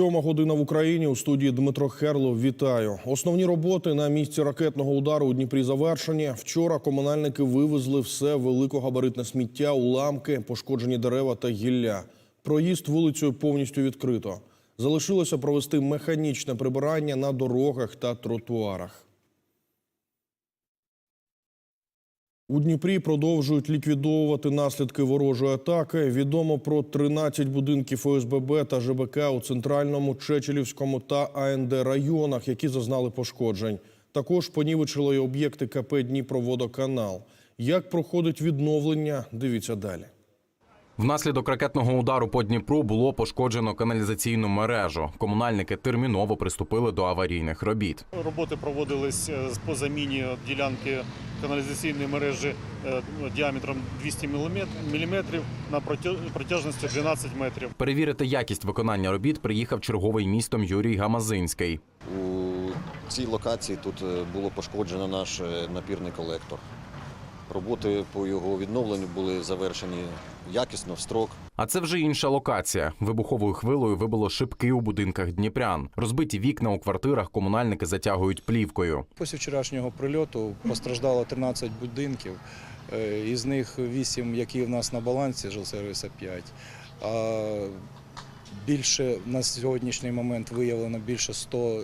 Сьома година в Україні у студії Дмитро Херлов. Вітаю. Основні роботи на місці ракетного удару у Дніпрі завершені. Вчора комунальники вивезли все великогабаритне сміття, уламки, пошкоджені дерева та гілля. Проїзд вулицею повністю відкрито. Залишилося провести механічне прибирання на дорогах та тротуарах. У Дніпрі продовжують ліквідовувати наслідки ворожої атаки. Відомо про 13 будинків ОСББ та ЖБК у центральному, Чечелівському та АНД районах, які зазнали пошкоджень. Також понівечили й об'єкти КП Дніпроводоканал. Як проходить відновлення? Дивіться далі. Внаслідок ракетного удару по Дніпру було пошкоджено каналізаційну мережу. Комунальники терміново приступили до аварійних робіт. Роботи проводились е, по заміні ділянки каналізаційної мережі е, діаметром 200 мм на протяжності 12 метрів. Перевірити якість виконання робіт приїхав черговий містом Юрій Гамазинський. У цій локації тут е, було пошкоджено наш напірний колектор. Роботи по його відновленню були завершені якісно, в строк. А це вже інша локація. Вибуховою хвилою вибило шибки у будинках дніпрян. Розбиті вікна у квартирах комунальники затягують плівкою. Після вчорашнього прильоту постраждало 13 будинків, е, із них 8, які в нас на балансі, жилсервіса 5. А більше на сьогоднішній момент виявлено більше 100 е,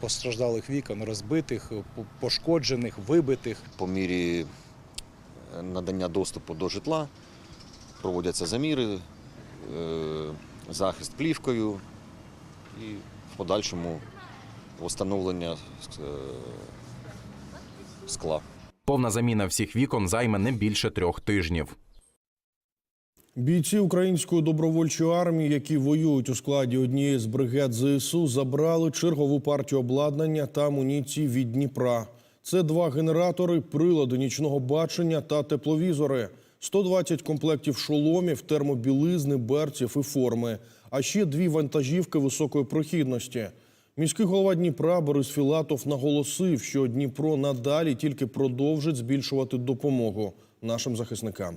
постраждалих вікон, розбитих, пошкоджених, вибитих. По мірі надання доступу до житла проводяться заміри, е, захист плівкою і в подальшому встановлення е, скла. Повна заміна всіх вікон займе не більше трьох тижнів. Бійці української добровольчої армії, які воюють у складі однієї з бригад ЗСУ, забрали чергову партію обладнання та амуніції від Дніпра. Це два генератори, прилади нічного бачення та тепловізори, 120 комплектів шоломів, термобілизни, берців і форми, а ще дві вантажівки високої прохідності. Міський голова Дніпра Борис Філатов наголосив, що Дніпро надалі тільки продовжить збільшувати допомогу нашим захисникам.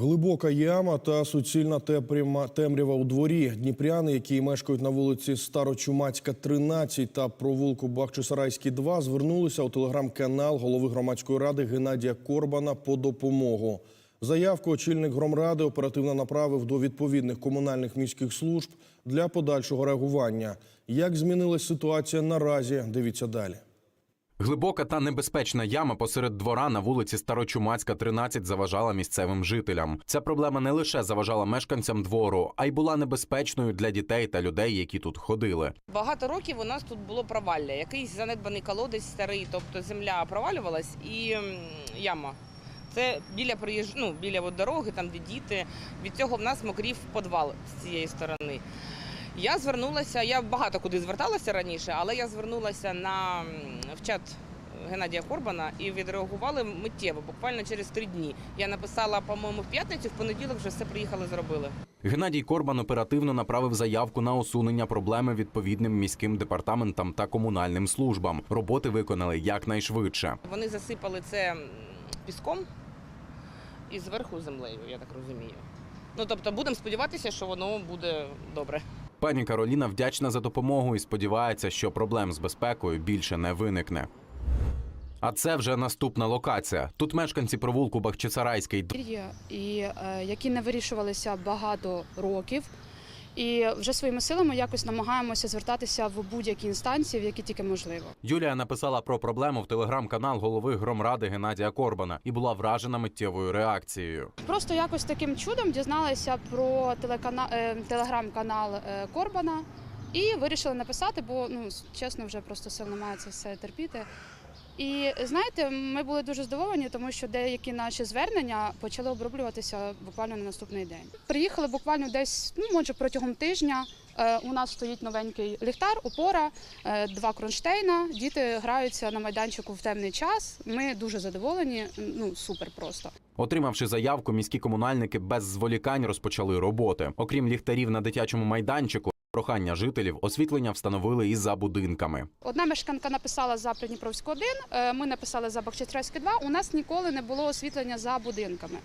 Глибока яма та суцільна темрява- у дворі. Дніпряни, які мешкають на вулиці Старочумацька, 13 та провулку Бахчисарайський, 2, звернулися у телеграм-канал голови громадської ради Геннадія Корбана по допомогу. Заявку очільник громради оперативно направив до відповідних комунальних міських служб для подальшого реагування. Як змінилась ситуація наразі? Дивіться далі. Глибока та небезпечна яма посеред двора на вулиці Старочумацька, 13 заважала місцевим жителям. Ця проблема не лише заважала мешканцям двору, а й була небезпечною для дітей та людей, які тут ходили. Багато років у нас тут було провалля, якийсь занедбаний колодязь старий, тобто земля провалювалась і яма. Це біля проїж... ну, біля дороги, там де діти. Від цього в нас мокрів підвал з цієї сторони. Я звернулася, я багато куди зверталася раніше, але я звернулася на в чат Геннадія Корбана і відреагували миттєво, буквально через три дні. Я написала, по-моєму, в п'ятницю, в понеділок вже все приїхали, зробили. Геннадій Корбан оперативно направив заявку на усунення проблеми відповідним міським департаментам та комунальним службам. Роботи виконали якнайшвидше. Вони засипали це піском і зверху землею, я так розумію. Ну тобто будемо сподіватися, що воно буде добре. Пані Кароліна вдячна за допомогу і сподівається, що проблем з безпекою більше не виникне. А це вже наступна локація. Тут мешканці провулку Бахчисарайський е, які не вирішувалися багато років. І вже своїми силами якось намагаємося звертатися в будь-які інстанції, в які тільки можливо. Юлія написала про проблему в телеграм-канал голови громради Геннадія Корбана і була вражена миттєвою реакцією. Просто якось таким чудом дізналася про е, телеграм-канал е, Корбана і вирішила написати, бо ну чесно, вже просто сил немає це все терпіти. І знаєте, ми були дуже здивовані, тому що деякі наші звернення почали оброблюватися буквально на наступний день. Приїхали буквально десь, ну може протягом тижня. Е, У нас стоїть новенький ліхтар, опора, е, два кронштейна. Діти граються на майданчику в темний час. Ми дуже задоволені. Ну супер просто. Отримавши заявку, міські комунальники без зволікань розпочали роботи. Окрім ліхтарів на дитячому майданчику, прохання жителів освітлення встановили і за будинками. Одна мешканка написала за Придніпровську 1, е, ми написали за Бахчисарайську 2. У нас ніколи не було освітлення за будинками.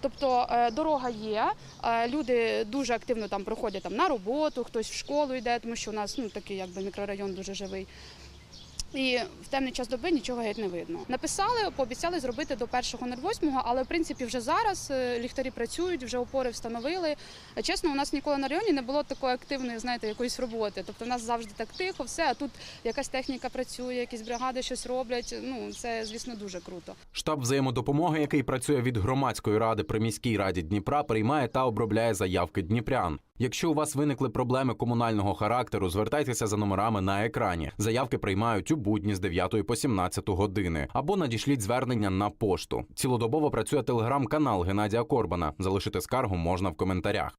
Тобто е, дорога є, е, люди дуже активно там проходять там, на роботу, хтось в школу йде, тому що у нас ну, такий якби, мікрорайон дуже живий. І в темний час доби нічого геть не видно. Написали, пообіцяли зробити до 1.08, але в принципі вже зараз е, ліхтарі працюють, вже опори встановили. Чесно, у нас ніколи на районі не було такої активної, знаєте, якоїсь роботи. Тобто у нас завжди так тихо, все, а тут якась техніка працює, якісь бригади щось роблять. Ну це, звісно, дуже круто. Штаб взаємодопомоги, який працює від громадської ради при міській раді Дніпра, приймає та обробляє заявки дніпрян. Якщо у вас виникли проблеми комунального характеру, звертайтеся за номерами на екрані. Заявки приймають у будні з 9 по 17 години або надішліть звернення на пошту. Цілодобово працює телеграм-канал Геннадія Корбана. Залишити скаргу можна в коментарях.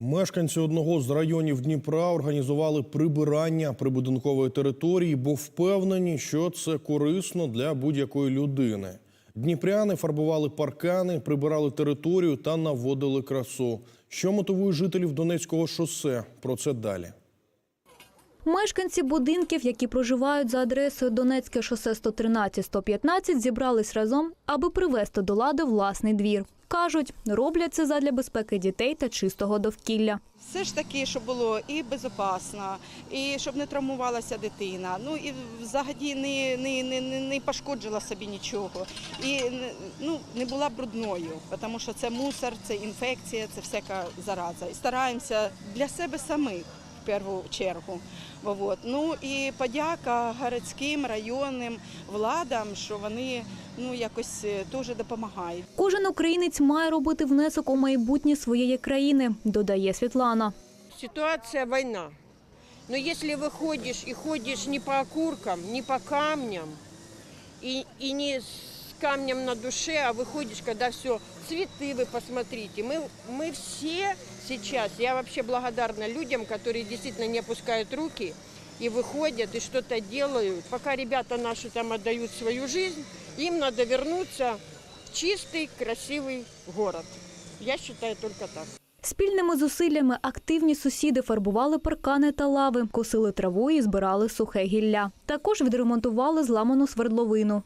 Мешканці одного з районів Дніпра організували прибирання прибудинкової території, бо впевнені, що це корисно для будь-якої людини. Дніпряни фарбували паркани, прибирали територію та наводили красу. Що мотивує жителів Донецького шосе? Про це далі. Мешканці будинків, які проживають за адресою Донецьке шосе 113-115, зібрались разом, аби привести до лади власний двір. Кажуть, роблять це задля безпеки дітей та чистого довкілля. Все ж таки, щоб було і безпечно, і щоб не травмувалася дитина. Ну і взагалі не, не, не, не- пошкоджила собі нічого. І ну, не була брудною, тому що це мусор, це інфекція, це всяка зараза. І стараємося для себе самих першу чергу. Вот. Ну і подяка городським, районним владам, що вони ну, якось е, теж допомагають. Кожен українець має робити внесок у майбутнє своєї країни, додає Світлана. Ситуация война. Но если выходишь и ходишь не по окуркам, не по камням, и, и не камнем на душе, а выходишь, когда все, цветы вы посмотрите. Мы, мы все сейчас, я вообще благодарна людям, которые действительно не опускают руки и выходят, и что-то делают. Пока ребята наши там отдают свою жизнь, им надо вернуться в чистый, красивый город. Я считаю только так. Спільними зусиллями активні сусіди фарбували паркани та лави, косили траву і збирали сухе гілля. Також відремонтували зламану свердловину.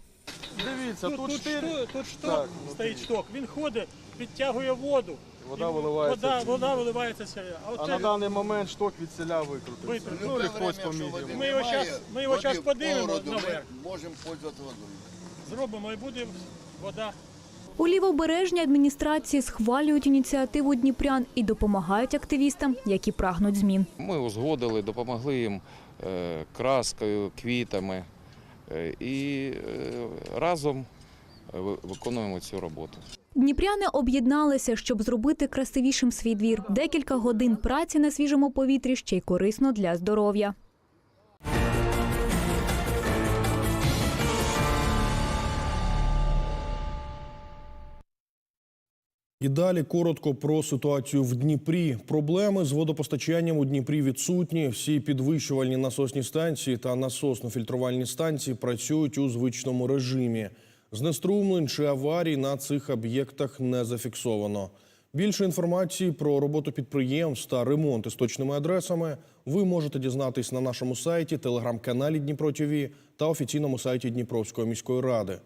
Дивіться, тут, штир, тут шток, стоїть шток. Він ходить, підтягує воду. Вода виливається. Вода, вода виливається сюди. А, А оце на даний момент шток від селя викрутився. Ну, хтось помітив. ми його зараз ми його щас подивимо наверх. Можемо пользуватися водою. Зробимо і буде вода. У лівобережній адміністрації схвалюють ініціативу дніпрян і допомагають активістам, які прагнуть змін. Ми узгодили, допомогли їм е, краскою, квітами і е, разом е, виконуємо цю роботу. Дніпряни об'єдналися, щоб зробити красивішим свій двір. Декілька годин праці на свіжому повітрі ще й корисно для здоров'я. І далі коротко про ситуацію в Дніпрі. Проблеми з водопостачанням у Дніпрі відсутні. Всі підвищувальні насосні станції та насосно-фільтрувальні станції працюють у звичному режимі. Знеструмлень чи аварій на цих об'єктах не зафіксовано. Більше інформації про роботу підприємств та ремонти з точними адресами ви можете дізнатись на нашому сайті, телеграм-каналі Дніпро ТВ та офіційному сайті Дніпровської міської ради.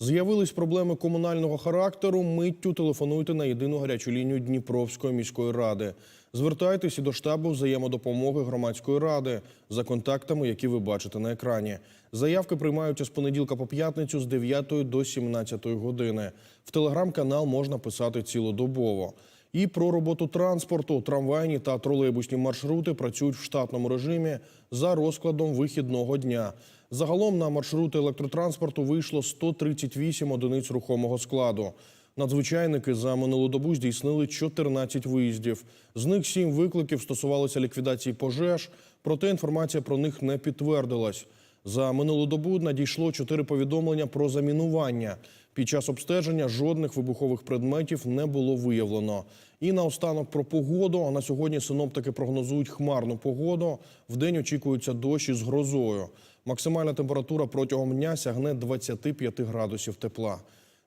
З'явились проблеми комунального характеру. Миттю телефонуйте на єдину гарячу лінію Дніпровської міської ради. Звертайтеся до штабу взаємодопомоги громадської ради за контактами, які ви бачите на екрані. Заявки приймаються з понеділка по п'ятницю з 9 до 17 години. В телеграм-канал можна писати цілодобово. І про роботу транспорту, трамвайні та тролейбусні маршрути працюють в штатному режимі за розкладом вихідного дня. Загалом на маршрути електротранспорту вийшло 138 одиниць рухомого складу. Надзвичайники за минулу добу здійснили 14 виїздів. З них 7 викликів стосувалися ліквідації пожеж, проте інформація про них не підтвердилась. За минулу добу надійшло 4 повідомлення про замінування. Під час обстеження жодних вибухових предметів не було виявлено. І наостанок про погоду. На сьогодні синоптики прогнозують хмарну погоду. Вдень очікуються дощі з грозою. Максимальна температура протягом дня сягне 25 градусів тепла.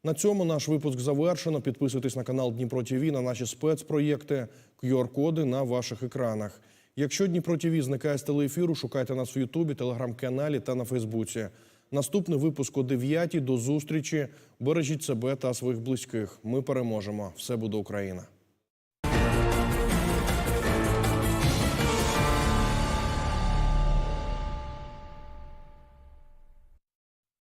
На цьому наш випуск завершено. Підписуйтесь на канал Дніпро ТІВІ, на наші спецпроєкти, QR-коди на ваших екранах. Якщо Дніпро ТІВІ зникає з телеефіру, шукайте нас в Ютубі, телеграм-каналі та на Фейсбуці. Наступний випуск о 9 До зустрічі. Бережіть себе та своїх близьких. Ми переможемо. Все буде Україна.